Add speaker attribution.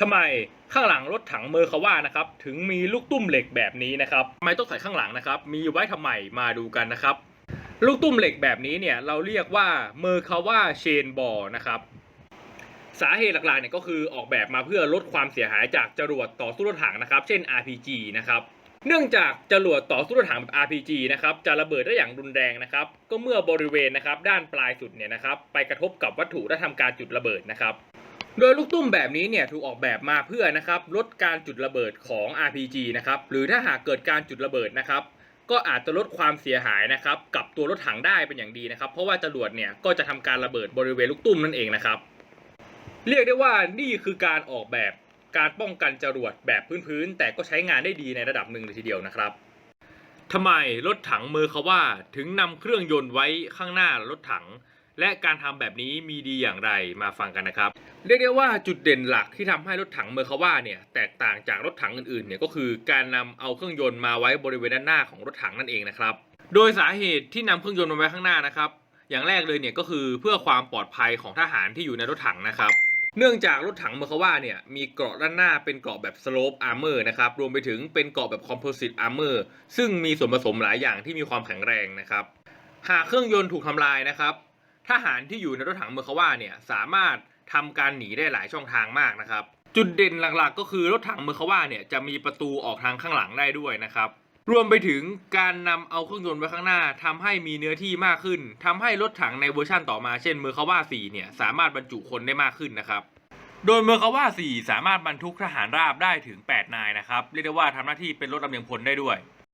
Speaker 1: ทำไมข้างหลังรถถังเมอร์คาว่านะครับถึงมีลูกตุ้มเหล็กแบบนี้นะครับทำไมต้องใส่ข้างหลังนะครับ มีไว้ทำไมมาดูกันนะครับ ลูกตุ้มเหล็กแบบนี้เนี่ยเราเรียกว่าเมอร์คาว่าเชนบอลนะครับสาเหตุหลักๆเนี่ยก็คือออกแบบมาเพื่อลดความเสียหายจากจรวดต่อสู้รถถังนะครับ เช่น RPG นะครับเนื่องจากจรวดต่อสู้รถถังแบบ RPG นะครับจะระเบิดได้อย่างรุนแรงนะครับ ก็เมื่อบริเวณนะครับด้านปลายสุดเนี่ยนะครับไปกระทบกับวัตถุและทำการจุดระเบิดนะครับ โดยลูกตุ้มแบบนี้เนี่ยถูกออกแบบมาเพื่อนะครับลดการจุดระเบิดของ RPG นะครับหรือถ้าหากเกิดการจุดระเบิดนะครับก็อาจจะลดความเสียหายนะครับกับตัวรถถังได้เป็นอย่างดีนะครับเพราะว่าจรวดเนี่ยก็จะทำการระเบิดบริเวณลูกตุ้มนั่นเองนะครับ เรียกได้ว่านี่คือการออกแบบการป้องกันจรวดแบบพื้นๆแต่ก็ใช้งานได้ดีในระดับหนึ่งเลยทีเดียวนะครับทำไมรถถังเมอร์คาว่าถึงนำเครื่องยนต์ไว้ข้างหน้ารถถัง และการทำแบบนี้มีดีอย่างไรมาฟังกันนะครับ เรียกได้ว่าจุดเด่นหลักที่ทำให้รถถังเมอร์คาว่าเนี่ยแตกต่างจากรถถังอื่นๆเนี่ยก็คือการนำเอาเครื่องยนต์มาไว้บริเวณด้านหน้าของรถถังนั่นเองนะครับ โดยสาเหตุที่นำเครื่องยนต์มาไว้ข้างหน้านะครับ อย่างแรกเลยเนี่ยก็คือเพื่อความปลอดภัยของทหารที่อยู่ในรถถังนะครับเนื่องจากรถถังเมอร์คาว่าเนี่ยมีเกราะด้านหน้าเป็นเกราะแบบสโลปอาร์เมอร์นะครับรวมไปถึงเป็นเกราะแบบคอมโพสิตอาร์เมอร์ซึ่งมีส่วนผสมหลายอย่างที่มีความแข็งแรงนะครับ หากเครื่องยนต์ถูกทำลายนะครับ ทหารที่อยู่ในรถถังเมอร์คาว่าเนี่ยสามารถทำการหนีได้หลายช่องทางมากนะครับ จุดเด่นหลักๆ ก็คือรถถังเมอร์คาว่าเนี่ยจะมีประตูออกทางข้างหลังได้ด้วยนะครับ รวมไปถึงการนำเอาเครื่องยนต์ไว้ข้างหน้าทำให้มีเนื้อที่มากขึ้นทำให้รถถังในเวอร์ชั่นต่อมาเช่นเมอร์คาว่า4เนี่ยสามารถบรรจุคนได้มากขึ้นนะครับโดยเมอร์คาว่า 4 สามารถบรรทุกทหารราบได้ถึง 8 นายนะครับ เรียกได้ว่าทำหน้าที่เป็นรถลำเลียงพลได้ด้วย